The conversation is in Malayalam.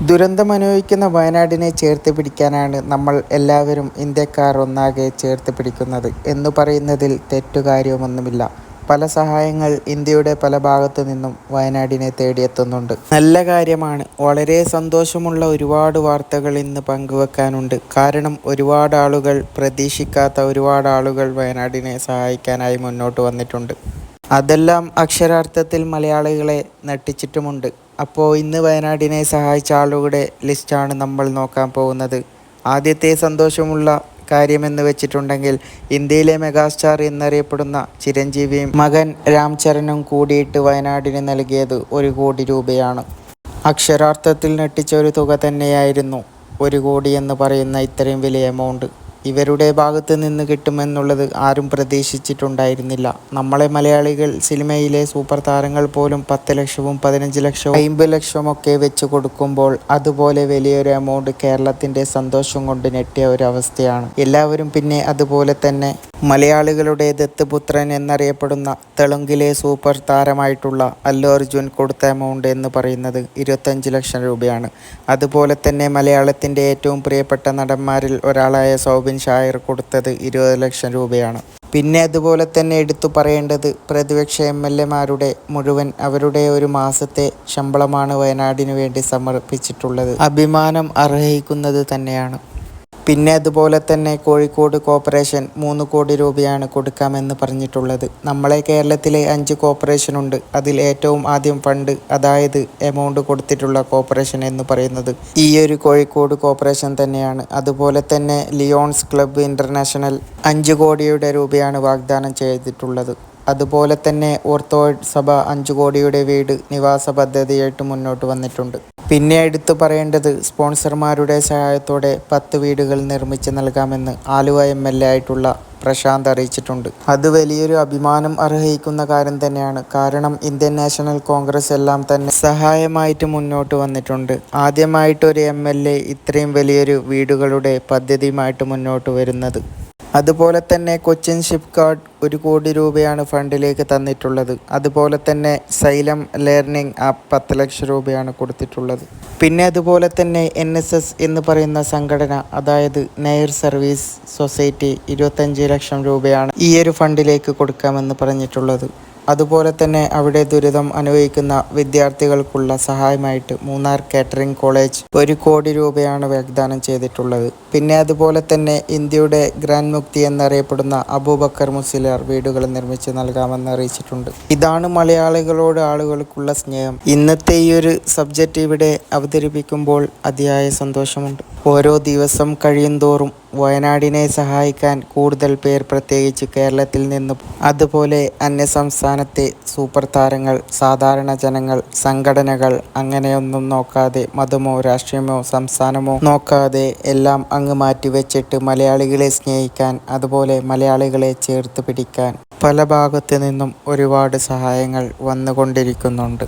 ദുരന്തമനുഭവിക്കുന്ന വയനാടിനെ ചേർത്ത് പിടിക്കാനാണ് നമ്മൾ എല്ലാവരും ഇന്ത്യക്കാർ ഒന്നാകെ ചേർത്ത് പിടിക്കുന്നത് എന്ന് പറയുന്നതിൽ തെറ്റുകാര്യമൊന്നുമില്ല. പല സഹായങ്ങൾ ഇന്ത്യയുടെ പല ഭാഗത്തു നിന്നും വയനാടിനെ തേടിയെത്തുന്നുണ്ട്. നല്ല കാര്യമാണ്. വളരെ സന്തോഷമുള്ള ഒരുപാട് വാർത്തകൾ ഇന്ന് പങ്കുവെക്കാനുണ്ട്. കാരണം ഒരുപാട് ആളുകൾ പ്രതീക്ഷിക്കാത്ത ഒരുപാട് ആളുകൾ വയനാടിനെ സഹായിക്കാനായി മുന്നോട്ട് വന്നിട്ടുണ്ട്. അതെല്ലാം അക്ഷരാർത്ഥത്തിൽ മലയാളികളെ നട്ടിച്ചിട്ടുമുണ്ട്. അപ്പോൾ ഇന്ന് വയനാടിനെ സഹായിച്ച ആളുകളുടെ ലിസ്റ്റാണ് നമ്മൾ നോക്കാൻ പോകുന്നത്. ആദ്യത്തെ സന്തോഷമുള്ള കാര്യമെന്ന് വെച്ചിട്ടുണ്ടെങ്കിൽ ഇന്ത്യയിലെ മെഗാസ്റ്റാർ എന്നറിയപ്പെടുന്ന ചിരഞ്ജീവിയും മകൻ രാംചരനും കൂടിയിട്ട് വയനാടിന് നൽകിയത് ഒരു കോടി രൂപയാണ്. അക്ഷരാർത്ഥത്തിൽ ഞെട്ടിച്ച ഒരു തുക തന്നെയായിരുന്നു ഒരു കോടി എന്ന് പറയുന്ന ഇത്രയും വലിയ എമൗണ്ട് ഇവരുടെ ഭാഗത്ത് നിന്ന് കിട്ടുമെന്നുള്ളത് ആരും പ്രതീക്ഷിച്ചിട്ടുണ്ടായിരുന്നില്ല. നമ്മളെ മലയാളികൾ സിനിമയിലെ സൂപ്പർ താരങ്ങൾ പോലും പത്ത് ലക്ഷവും പതിനഞ്ച് ലക്ഷവും അമ്പത് ലക്ഷമൊക്കെ വെച്ച് കൊടുക്കുമ്പോൾ അതുപോലെ വലിയൊരു എമൗണ്ട് കേരളത്തിന്റെ സന്തോഷം കൊണ്ട് നെട്ടിയ ഒരു അവസ്ഥയാണ് എല്ലാവരും പിന്നെ അതുപോലെ തന്നെ മലയാളികളുടെ ദത്തുപുത്രൻ എന്നറിയപ്പെടുന്ന തെലുങ്കിലെ സൂപ്പർ താരമായിട്ടുള്ള അല്ലു അർജുൻ കൊടുത്ത എമൗണ്ട് എന്ന് പറയുന്നത് ഇരുപത്തഞ്ച് ലക്ഷം രൂപയാണ്. അതുപോലെ തന്നെ മലയാളത്തിന്റെ ഏറ്റവും പ്രിയപ്പെട്ട നടന്മാരിൽ ഒരാളായ സൗബിൻ ഷായർ കൊടുത്തത് ഇരുപത് ലക്ഷം രൂപയാണ്. പിന്നെ അതുപോലെ തന്നെ എടുത്തു പറയേണ്ടത് പ്രതിപക്ഷ എം എൽ എമാരുടെ മുഴുവൻ അവരുടെ ഒരു മാസത്തെ ശമ്പളമാണ് വയനാടിനു വേണ്ടി സമർപ്പിച്ചിട്ടുള്ളത്. അഭിമാനം അർഹിക്കുന്നത് തന്നെയാണ്. പിന്നെ അതുപോലെ തന്നെ കോഴിക്കോട് കോർപ്പറേഷൻ മൂന്ന് കോടി രൂപയാണ് കൊടുക്കാമെന്ന് പറഞ്ഞിട്ടുള്ളത്. നമ്മളെ കേരളത്തിലെ അഞ്ച് കോർപ്പറേഷനുണ്ട് അതിൽ ഏറ്റവും ആദ്യം ഫണ്ട് അതായത് എമൗണ്ട് കൊടുത്തിട്ടുള്ള കോർപ്പറേഷൻ എന്ന് പറയുന്നത് ഈ ഒരു കോഴിക്കോട് കോർപ്പറേഷൻ തന്നെയാണ്. അതുപോലെ തന്നെ ലിയോൺസ് ക്ലബ്ബ് ഇന്റർനാഷണൽ അഞ്ച് കോടിയുടെ രൂപയാണ് വാഗ്ദാനം ചെയ്തിട്ടുള്ളത്. അതുപോലെ തന്നെ ഓർത്തോയിഡ് സഭ അഞ്ചു കോടിയുടെ വീട് നിവാസ പദ്ധതിയായിട്ട് മുന്നോട്ട് വന്നിട്ടുണ്ട്. പിന്നെ എടുത്തു പറയേണ്ടത് സ്പോൺസർമാരുടെ സഹായത്തോടെ പത്ത് വീടുകൾ നിർമ്മിച്ച് നൽകാമെന്ന് ആലുവ എം എൽ എ ആയിട്ടുള്ള പ്രശാന്ത് അറിയിച്ചിട്ടുണ്ട്. അത് വലിയൊരു അഭിമാനം അർഹിക്കുന്ന കാര്യം തന്നെയാണ്. കാരണം ഇന്ത്യൻ നാഷണൽ കോൺഗ്രസ് എല്ലാം തന്നെ സഹായമായിട്ട് മുന്നോട്ട് വന്നിട്ടുണ്ട്. ആദ്യമായിട്ട് ഒരു എം ഇത്രയും വലിയൊരു വീടുകളുടെ പദ്ധതിയുമായിട്ട് മുന്നോട്ട് വരുന്നത്. അതുപോലെ തന്നെ കൊച്ചിൻ ഷിപ്കാർഡ് ഒരു കോടി രൂപയാണ് ഫണ്ടിലേക്ക് തന്നിട്ടുള്ളത്. അതുപോലെ തന്നെ സൈലം ലേർണിംഗ് ആപ്പ് പത്ത് ലക്ഷം രൂപയാണ് കൊടുത്തിട്ടുള്ളത്. പിന്നെ അതുപോലെ തന്നെ എൻ എന്ന് പറയുന്ന സംഘടന അതായത് നെയർ സർവീസ് സൊസൈറ്റി ഇരുപത്തഞ്ച് ലക്ഷം രൂപയാണ് ഈ ഒരു ഫണ്ടിലേക്ക് കൊടുക്കാമെന്ന് പറഞ്ഞിട്ടുള്ളത്. അതുപോലെ തന്നെ അവിടെ ദുരിതം അനുഭവിക്കുന്ന വിദ്യാർത്ഥികൾക്കുള്ള സഹായമായിട്ട് മൂന്നാർ കാറ്ററിംഗ് കോളേജ് ഒരു കോടി രൂപയാണ് വാഗ്ദാനം ചെയ്തിട്ടുള്ളത്. പിന്നെ അതുപോലെ തന്നെ ഇന്ത്യയുടെ ഗ്രാൻഡ് മുക്തി എന്നറിയപ്പെടുന്ന അബൂബക്കർ മുസ്ലിയാർ വീടുകൾ നിർമ്മിച്ച് നൽകാമെന്ന് അറിയിച്ചിട്ടുണ്ട്. ഇതാണ് മലയാളികളോട് ആളുകൾക്കുള്ള സ്നേഹം. ഇന്നത്തെ ഈ ഒരു സബ്ജക്റ്റ് ഇവിടെ അവതരിപ്പിക്കുമ്പോൾ അതിയായ സന്തോഷമുണ്ട്. ഓരോ ദിവസം കഴിയുന്തോറും വയനാടിനെ സഹായിക്കാൻ കൂടുതൽ പേർ പ്രത്യേകിച്ച് കേരളത്തിൽ നിന്നും. അതുപോലെ അന്യസംസ്ഥാനത്തെ സൂപ്പർ താരങ്ങൾ സാധാരണ ജനങ്ങൾ സംഘടനകൾ അങ്ങനെയൊന്നും നോക്കാതെ മതമോ രാഷ്ട്രീയമോ സംസ്ഥാനമോ നോക്കാതെ എല്ലാം അങ്ങ് മാറ്റിവെച്ചിട്ട് മലയാളികളെ സ്നേഹിക്കാൻ അതുപോലെ മലയാളികളെ ചേർത്ത് പിടിക്കാൻ പല ഭാഗത്തു നിന്നും ഒരുപാട് സഹായങ്ങൾ വന്നുകൊണ്ടിരിക്കുന്നുണ്ട്.